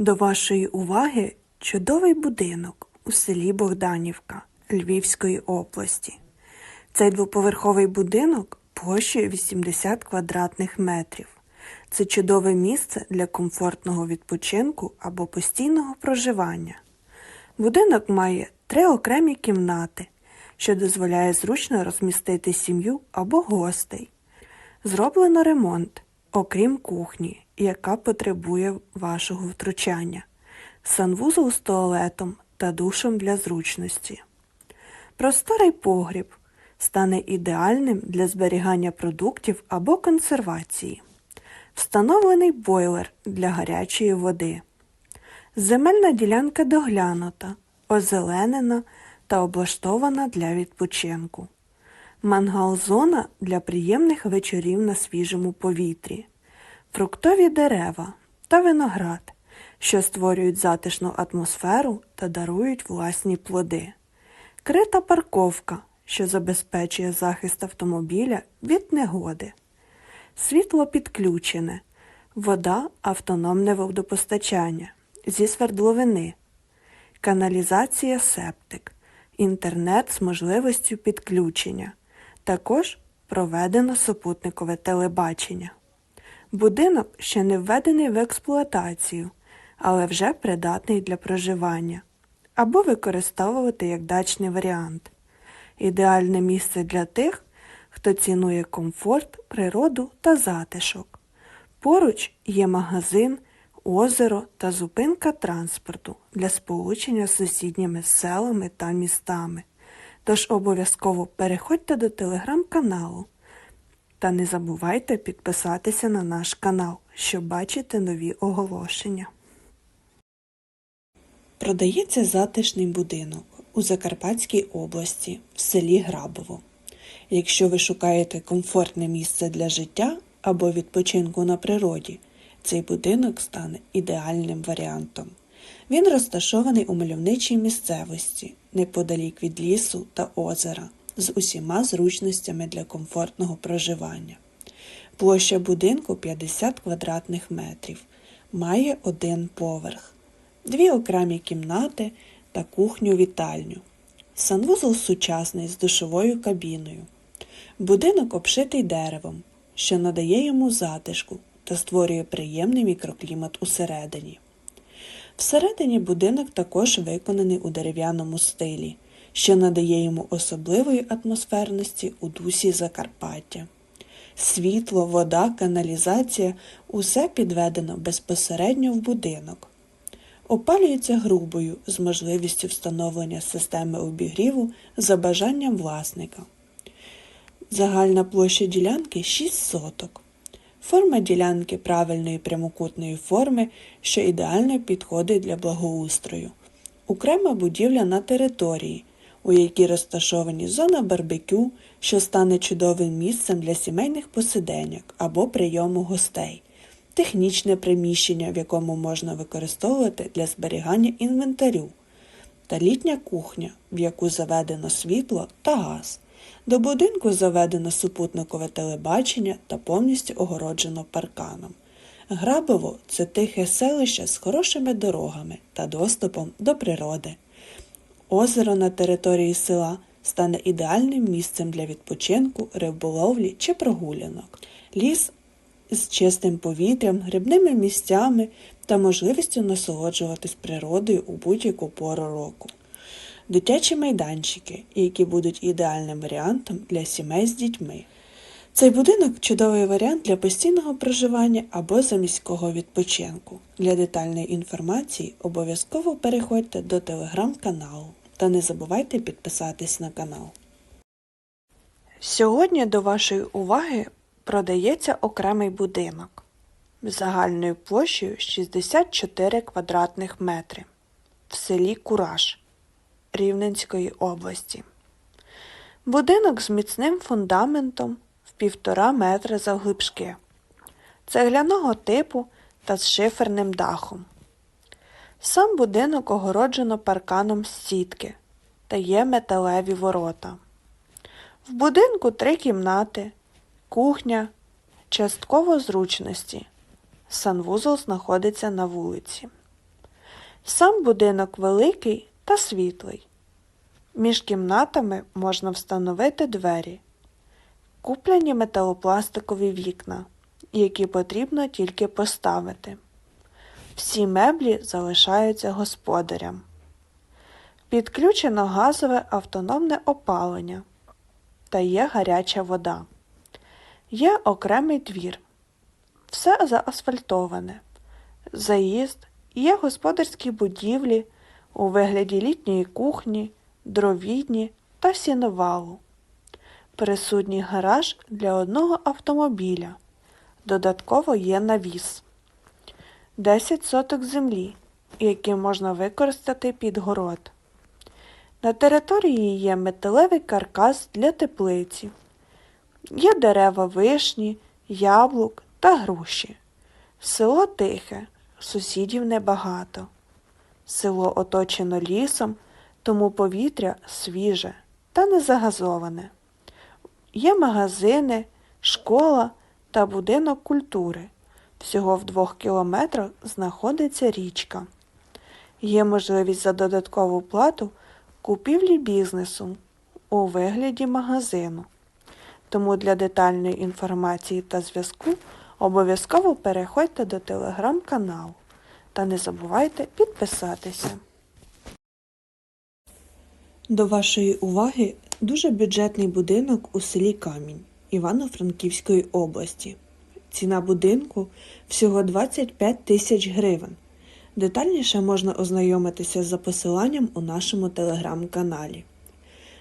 До вашої уваги чудовий будинок у селі Богданівка Львівської області. Цей двоповерховий будинок площею 80 квадратних метрів. Це чудове місце для комфортного відпочинку або постійного проживання. Будинок має три окремі кімнати, що дозволяє зручно розмістити сім'ю або гостей. Зроблено ремонт, окрім кухні, яка потребує вашого втручання, санвузол з туалетом та душем для зручності. Просторий погріб стане ідеальним для зберігання продуктів або консервації. Встановлений бойлер для гарячої води. Земельна ділянка доглянута, озеленена та облаштована для відпочинку. Мангал-зона для приємних вечорів на свіжому повітрі, фруктові дерева та виноград, що створюють затишну атмосферу та дарують власні плоди. Крита парковка, що забезпечує захист автомобіля від негоди. Світло підключене, вода автономне водопостачання зі свердловини, каналізація септик, інтернет з можливістю підключення. Також проведено супутникове телебачення. Будинок ще не введений в експлуатацію, але вже придатний для проживання або використовувати як дачний варіант. Ідеальне місце для тих, хто цінує комфорт, природу та затишок. Поруч є магазин, озеро та зупинка транспорту для сполучення з сусідніми селами та містами. Тож обов'язково переходьте до телеграм-каналу та не забувайте підписатися на наш канал, щоб бачити нові оголошення. Продається затишний будинок у Закарпатській області в селі Грабово. Якщо ви шукаєте комфортне місце для життя або відпочинку на природі, цей будинок стане ідеальним варіантом. Він розташований у мальовничій місцевості, неподалік від лісу та озера, з усіма зручностями для комфортного проживання. Площа будинку 50 квадратних метрів, має один поверх, дві окремі кімнати та кухню-вітальню. Санвузол сучасний з душовою кабіною. Будинок обшитий деревом, що надає йому затишку та створює приємний мікроклімат усередині. Всередині будинок також виконаний у дерев'яному стилі, що надає йому особливої атмосферності у дусі Закарпаття. Світло, вода, каналізація усе підведено безпосередньо в будинок. Опалюється грубою з можливістю встановлення системи обігріву за бажанням власника. Загальна площа ділянки 6 соток. Форма ділянки правильної прямокутної форми, що ідеально підходить для благоустрою. Окрема будівля на території, у якій розташовані зона барбекю, що стане чудовим місцем для сімейних посиденьок або прийому гостей, технічне приміщення, в якому можна використовувати для зберігання інвентарю, та літня кухня, в яку заведено світло та газ. До будинку заведено супутникове телебачення та повністю огороджено парканом. Грабово це тихе селище з хорошими дорогами та доступом до природи. Озеро на території села стане ідеальним місцем для відпочинку, риболовлі чи прогулянок. Ліс з чистим повітрям, грибними місцями та можливістю насолоджуватись природою у будь-яку пору року дитячі майданчики, які будуть ідеальним варіантом для сімей з дітьми. Цей будинок чудовий варіант для постійного проживання або заміського відпочинку. Для детальної інформації обов'язково переходьте до телеграм-каналу та не забувайте підписатись на канал. Сьогодні до вашої уваги продається окремий будинок загальною площею 64 квадратних метри в селі Кураж Рівненської області. Будинок з міцним фундаментом в півтора метра завглибшки, цегляного типу та з шиферним дахом. Сам будинок огороджено парканом з сітки та є металеві ворота. В будинку три кімнати, кухня, частково зручності. Санвузол знаходиться на вулиці. Сам будинок великий та світлий. Між кімнатами можна встановити двері, куплені металопластикові вікна, які потрібно тільки поставити. Всі меблі залишаються господарям. Підключено газове автономне опалення та є гаряча вода. Є окремий двір. Все заасфальтоване. Заїзд, є господарські будівлі у вигляді літньої кухні, дровідні та сіновалу. Присутній гараж для одного автомобіля. Додатково є навіс. 10 соток землі, які можна використати під город. На території є металевий каркас для теплиці. Є дерева вишні, яблук та груші. Село тихе, сусідів небагато. Село оточено лісом, тому повітря свіже та не загазоване. Є магазини, школа та будинок культури. Всього в двох кілометрах знаходиться річка. Є можливість за додаткову плату купівлі бізнесу у вигляді магазину. Тому для детальної інформації та зв'язку обов'язково переходьте до телеграм-каналу та не забувайте підписатися. До вашої уваги дуже бюджетний будинок у селі Камінь Івано-Франківської області. Ціна будинку всього 25 тисяч гривень. Детальніше можна ознайомитися за посиланням у нашому телеграм-каналі.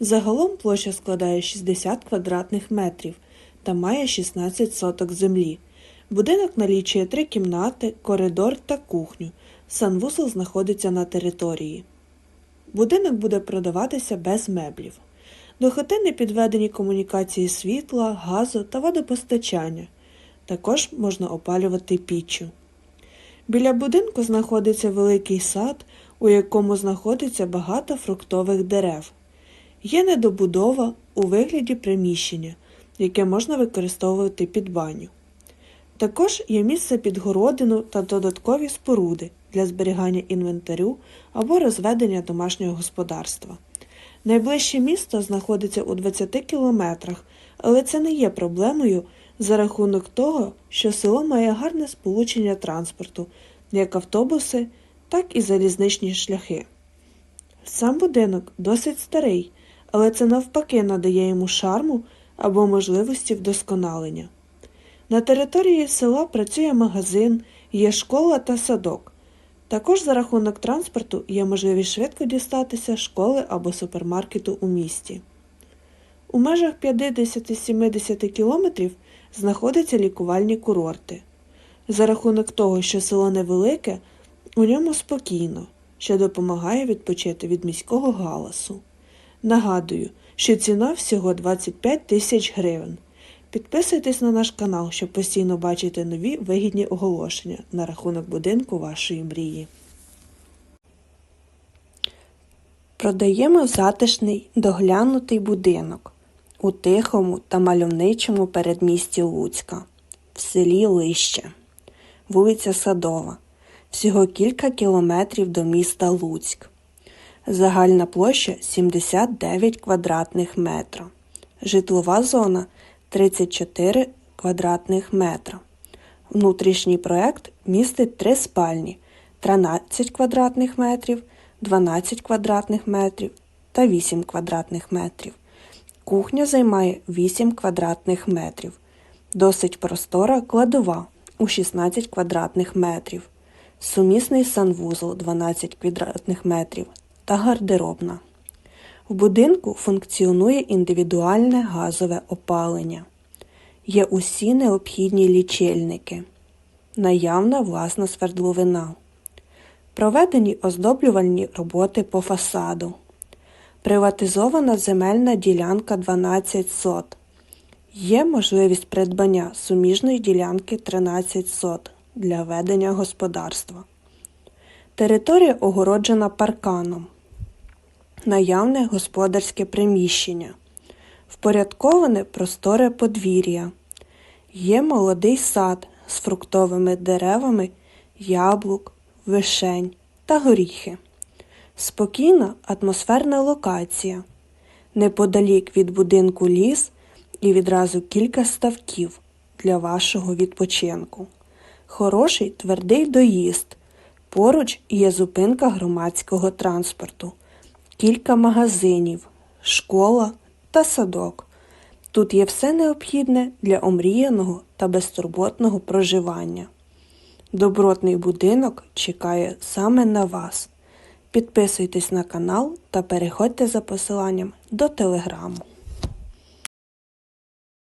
Загалом площа складає 60 квадратних метрів та має 16 соток землі. Будинок налічує три кімнати, коридор та кухню. Санвузол знаходиться на території. Будинок буде продаватися без меблів. До хати підведені комунікації світла, газу та водопостачання. Також можна опалювати піччю. Біля будинку знаходиться великий сад, у якому знаходиться багато фруктових дерев. Є недобудова у вигляді приміщення, яке можна використовувати під баню. Також є місце під городину та додаткові споруди для зберігання інвентарю або розведення домашнього господарства. Найближче місто знаходиться у 20 кілометрах, але це не є проблемою за рахунок того, що село має гарне сполучення транспорту, як автобуси, так і залізничні шляхи. Сам будинок досить старий, але це навпаки надає йому шарму або можливості вдосконалення. На території села працює магазин, є школа та садок. Також за рахунок транспорту є можливість швидко дістатися школи або супермаркету у місті. У межах 50-70 кілометрів знаходяться лікувальні курорти. За рахунок того, що село невелике, у ньому спокійно, що допомагає відпочити від міського галасу. Нагадую, що ціна всього 25 тисяч гривень. Підписуйтесь на наш канал, щоб постійно бачити нові вигідні оголошення на рахунок будинку вашої мрії. Продаємо затишний доглянутий будинок у тихому та мальовничому передмісті Луцька, в селі Лище, вулиця Садова, всього кілька кілометрів до міста Луцьк. Загальна площа 79 квадратних метра. Житлова зона 34 квадратних метра. Внутрішній проект містить три спальні 13 квадратних метрів, 12 квадратних метрів та 8 квадратних метрів. Кухня займає 8 квадратних метрів. Досить простора кладова у 16 квадратних метрів. Сумісний санвузол 12 квадратних метрів та гардеробна. В будинку функціонує індивідуальне газове опалення. Є усі необхідні лічильники. Наявна власна свердловина. Проведені оздоблювальні роботи по фасаду. Приватизована земельна ділянка 12 сот. Є можливість придбання суміжної ділянки 13 сот для ведення господарства. Територія огороджена парканом. Наявне господарське приміщення. Впорядковане просторе подвір'я. Є молодий сад з фруктовими деревами, яблук, вишень та горіхи. Спокійна атмосферна локація. Неподалік від будинку ліс і відразу кілька ставків для вашого відпочинку. Хороший твердий доїзд. Поруч є зупинка громадського транспорту, кілька магазинів, школа та садок. Тут є все необхідне для омріяного та безтурботного проживання. Добротний будинок чекає саме на вас. Підписуйтесь на канал та переходьте за посиланням до телеграму.